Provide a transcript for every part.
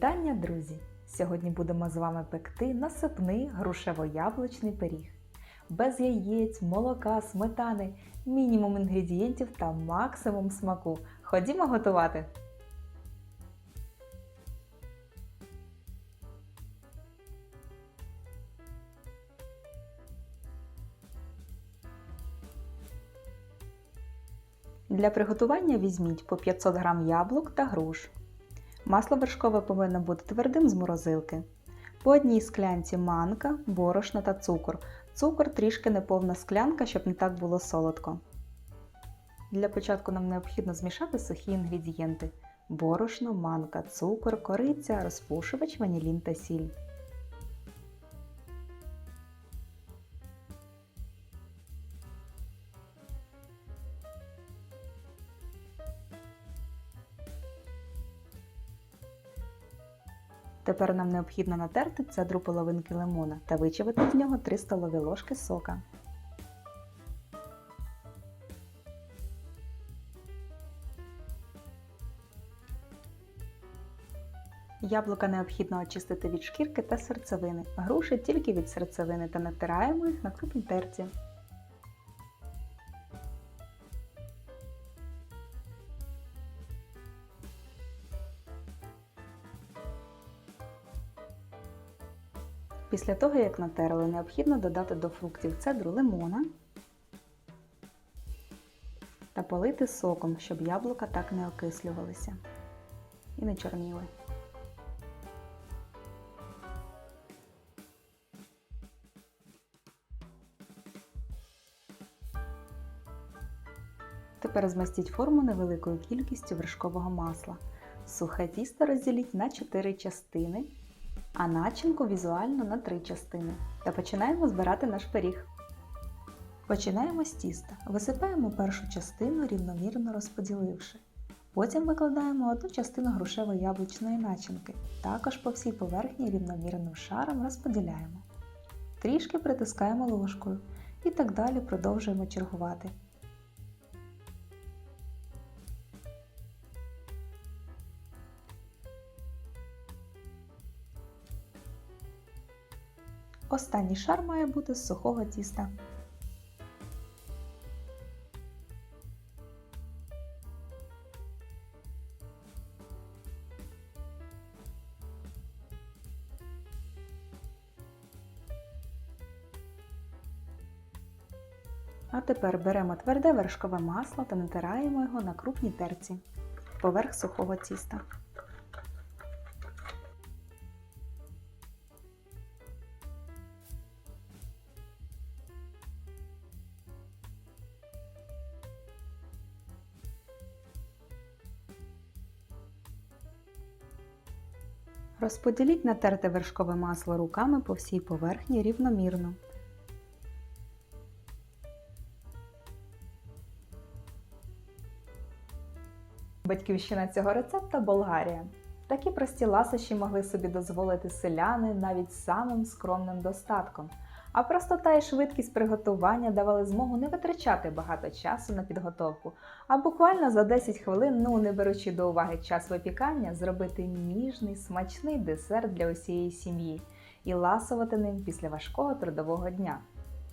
Вітання, друзі! Сьогодні будемо з вами пекти насипний грушево-яблучний пиріг. Без яєць, молока, сметани, мінімум інгредієнтів та максимум смаку. Ходімо готувати! Для приготування візьміть по 500 г яблук та груш. Масло вершкове повинно бути твердим з морозилки. По одній склянці манка, борошно та цукор. Цукор трішки неповна склянка, щоб не так було солодко. Для початку нам необхідно змішати сухі інгредієнти: борошно, манка, цукор, кориця, розпушувач, ванілін та сіль. Тепер нам необхідно натерти цедру половинки лимона та вичавити з нього 3 столові ложки сока. Яблука необхідно очистити від шкірки та серцевини, груші тільки від серцевини та натираємо їх на крупній терці. Після того, як натерли, необхідно додати до фруктів цедру лимона та полити соком, щоб яблука так не окислювалися і не чорніли. Тепер змастіть форму невеликою кількістю вершкового масла. Сухе тісто розділіть на 4 частини а начинку візуально на три частини. Та починаємо збирати наш пиріг. Починаємо з тіста. Висипаємо першу частину, рівномірно розподіливши. Потім викладаємо одну частину грушево-яблучної начинки. Також по всій поверхні рівномірним шаром розподіляємо. Трішки притискаємо ложкою і так далі продовжуємо чергувати. Останній шар має бути з сухого тіста. А тепер беремо тверде вершкове масло та натираємо його на крупній терці поверх сухого тіста. Розподіліть натерте вершкове масло руками по всій поверхні рівномірно. Батьківщина цього рецепта Болгарія. Такі прості ласощі могли собі дозволити селяни навіть самим скромним достатком. А простота і швидкість приготування давали змогу не витрачати багато часу на підготовку, а буквально за 10 хвилин, ну не беручи до уваги час випікання, зробити ніжний, смачний десерт для усієї сім'ї і ласувати ним після важкого трудового дня.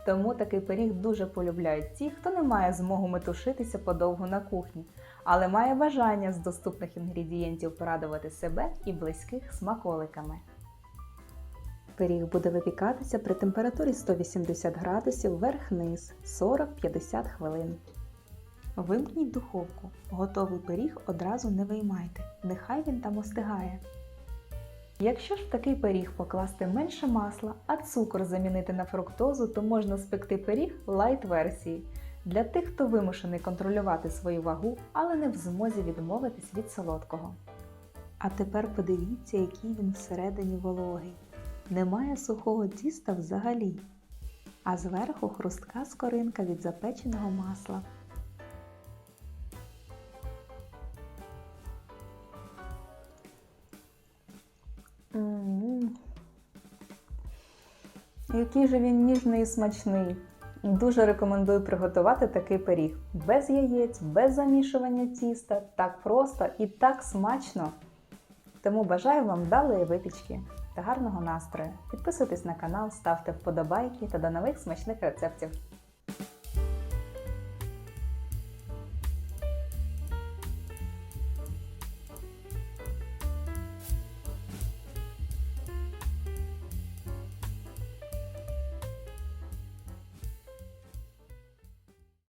Тому такий пиріг дуже полюбляють ті, хто не має змогу метушитися подовго на кухні, але має бажання з доступних інгредієнтів порадувати себе і близьких смаколиками. Пиріг буде випікатися при температурі 180 градусів верх-низ 40-50 хвилин. Вимкніть духовку. Готовий пиріг одразу не виймайте, нехай він там остигає. Якщо ж в такий пиріг покласти менше масла, а цукор замінити на фруктозу, то можна спекти пиріг лайт-версії для тих, хто вимушений контролювати свою вагу, але не в змозі відмовитись від солодкого. А тепер подивіться, який він всередині вологий. Немає сухого тіста взагалі, а зверху хрустка скоринка від запеченого масла. Який же він ніжний і смачний. Дуже рекомендую приготувати такий пиріг. Без яєць, без замішування тіста, так просто і так смачно. Тому бажаю вам вдалої випічки та гарного настрою. Підписуйтесь на канал, ставте вподобайки та до нових смачних рецептів.